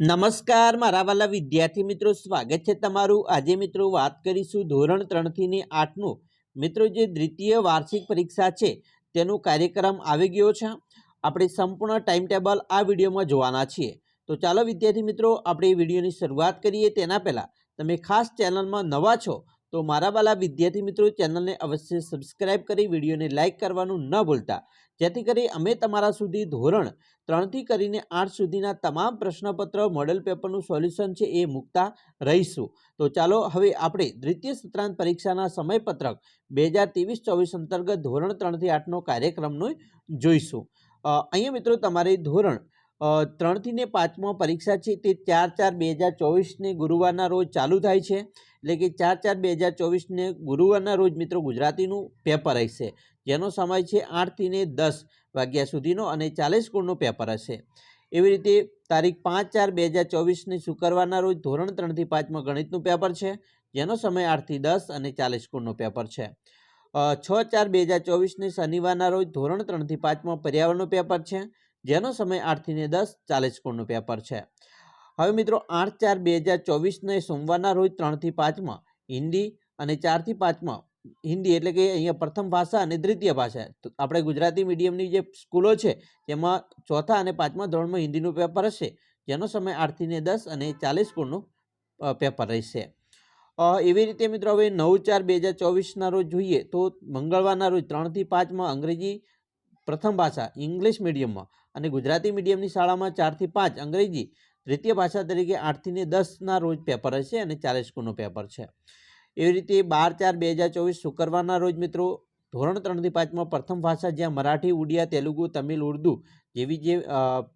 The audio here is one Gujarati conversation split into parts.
નમસ્કાર, મારા વાલા વિદ્યાર્થી મિત્રો, સ્વાગત છે તમારું. આજે મિત્રો વાત કરીશું ધોરણ ત્રણથી ને આઠનું. મિત્રો, જે દ્વિતીય વાર્ષિક પરીક્ષા છે, તેનો કાર્યક્રમ આવી ગયો છે. આપણે સંપૂર્ણ ટાઈમ ટેબલ આ વિડીયોમાં જોવાના છીએ. તો ચાલો વિદ્યાર્થી મિત્રો, આપણે વિડીયોની શરૂઆત કરીએ તેના પહેલાં. તમે ખાસ ચેનલમાં નવા છો, તો મારા વાલા વિદ્યાર્થી મિત્રો, ચેનલને અવશ્ય સબસ્ક્રાઈબ કરી વિડીયોને લાઇક કરવાનું ન ભૂલતા. જેથી કરી અમે તમારા સુધી ધોરણ ત્રણથી કરીને આઠ સુધીના તમામ પ્રશ્નપત્ર મોડેલ પેપરનું સોલ્યુશન છે એ મૂકતા રહીશું. તો ચાલો હવે આપણે દ્વિતીય સત્રાંત પરીક્ષાના સમયપત્રક બે હજાર ત્રેવીસ ચોવીસ અંતર્ગત ધોરણ ત્રણથી આઠનો કાર્યક્રમનું જોઈશું. અહીંયા મિત્રો તમારે ધોરણ ત્રણથી ને પાંચમાં પરીક્ષા છે તે ચાર ચાર બે હજાર ચોવીસને ગુરુવારના રોજ ચાલુ થાય છે. એટલે કે ચાર ચાર બે હજાર ચોવીસને ગુરુવારના રોજ મિત્રો ગુજરાતીનું પેપર હશે. જેનો સમય છે આઠથી ને દસ વાગ્યા સુધીનો અને ચાલીસ ગુણનું પેપર હશે. એવી રીતે તારીખ પાંચ ચાર બે હજાર ચોવીસને શુક્રવારના રોજ ધોરણ ત્રણથી પાંચમાં ગણિતનું પેપર છે. જેનો સમય આઠથી દસ અને ચાલીસ ગુણનું પેપર છે. છ ચાર બે હજાર ચોવીસને શનિવારના રોજ ધોરણ ત્રણથી પાંચમાં પર્યાવરણનું પેપર છે. જેનો સમય આઠથી ને દસ ચાલીસ ગુણનું પેપર છે. હવે મિત્રો, આઠ ચાર બે હજાર ચોવીસને સોમવારના રોજ ત્રણથી પાંચમાં હિન્દી અને ચારથી પાંચમાં હિન્દી એટલે કે અહીંયા પ્રથમ ભાષા અને દ્વિતીય ભાષા. તો આપણે ગુજરાતી મીડિયમની જે સ્કૂલો છે, તેમાં ચોથા અને પાંચમા ધોરણમાં હિન્દીનું પેપર હશે, જેનો સમય આઠથી ને દસ અને ચાલીસ ગુણનું પેપર રહેશે. એવી રીતે મિત્રો, હવે નવ ચાર બે હજાર ચોવીસના રોજ જોઈએ તો મંગળવારના રોજ ત્રણથી પાંચમાં અંગ્રેજી પ્રથમ ભાષા ઇંગ્લિશ મીડિયમમાં અને ગુજરાતી મીડિયમની શાળામાં ચારથી પાંચ, અંગ્રેજી દ્વિતીય ભાષા તરીકે આઠથી ને દસના રોજ પેપર હશે અને ચાલીસ ગુણનું પેપર છે. એવી રીતે બાર ચાર બે હજાર ચોવીસ શુક્રવારના રોજ મિત્રો ધોરણ ત્રણથી પાંચમાં પ્રથમ ભાષા જ્યાં મરાઠી, ઉડિયા, તેલુગુ, તમિલ, ઉર્દુ જેવી જે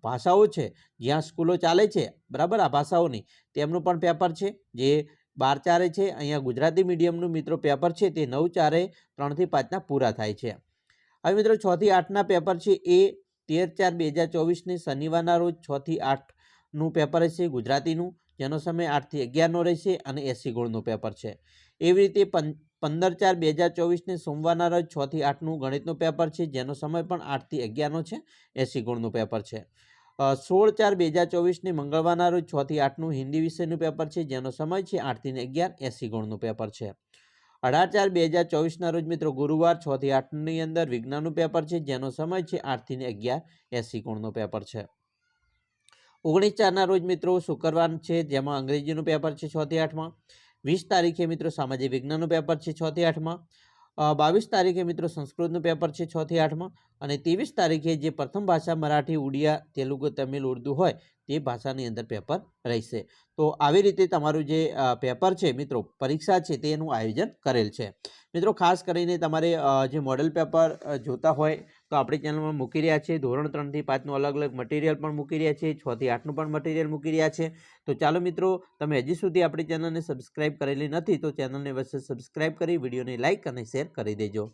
ભાષાઓ છે, જ્યાં સ્કૂલો ચાલે છે, બરાબર આ ભાષાઓની તેમનું પણ પેપર છે. જે બાર ચારે છે, અહીંયા ગુજરાતી મીડિયમનું મિત્રો પેપર છે તે નવ ચારે ત્રણથી પાંચના પૂરા થાય છે. હવે મિત્રો છથી આઠના પેપર છે એ તેર ચાર બે હજાર ચોવીસને શનિવારના રોજ છથી આઠનું પેપર હશે ગુજરાતીનું, જેનો સમય આઠથી અગિયારનો રહેશે અને એસી ગુણનું પેપર છે. એવી રીતે પંદર ચાર બે હજાર ચોવીસને સોમવારના રોજ છથી આઠનું ગણિતનું પેપર છે, જેનો સમય પણ આઠથી અગિયારનો છે, એસી ગુણનું પેપર છે. સોળ ચાર બે હજાર ચોવીસને મંગળવારના રોજ છથી આઠનું હિન્દી વિષયનું પેપર છે, જેનો સમય છે આઠથી અગિયાર, એસી ગુણનું પેપર છે. અઢાર ચાર બે હજાર ચોવીસના રોજ મિત્રો ગુરુવાર છથી આઠની અંદર વિજ્ઞાનનું પેપર છે, જેનો સમય છે આઠથી અગિયાર એસી ગુણનો પેપર છે. ઓગણીસ ચારના રોજ મિત્રો શુક્રવાર છે, જેમાં અંગ્રેજીનું પેપર છે છથી આઠમાં. વીસ તારીખે મિત્રો સામાજિક વિજ્ઞાનનું પેપર છે છથી આઠમાં. બાવીસ તારીખે મિત્રો સંસ્કૃતનું પેપર છે છથી આઠમાં અને ત્રેવીસ તારીખે જે પ્રથમ ભાષા મરાઠી, ઉડિયા, તેલુગુ, તમિલ, ઉર્દુ હોય તે ભાષાની અંદર પેપર રહેશે. તો આવી રીતે તમારું જે પેપર છે મિત્રો, પરીક્ષા છે તેનું આયોજન કરેલ છે. મિત્રો ખાસ કરીને તમારે જે મોડેલ પેપર જોતા હોય તો આપણી ચેનલમાં મૂકી રહ્યા છે. ધોરણ ત્રણથી પાંચનું અલગ અલગ મટીરિયલ પણ મૂકી રહ્યા છે. છથી આઠનું પણ મટીરિયલ મૂકી રહ્યા છે. તો ચાલો મિત્રો, તમે હજી સુધી આપણી ચેનલને સબસ્ક્રાઇબ કરેલી નથી તો ચેનલને વચ્ચે સબસ્ક્રાઇબ કરી, વિડીયોને લાઇક અને શેર કરી દેજો.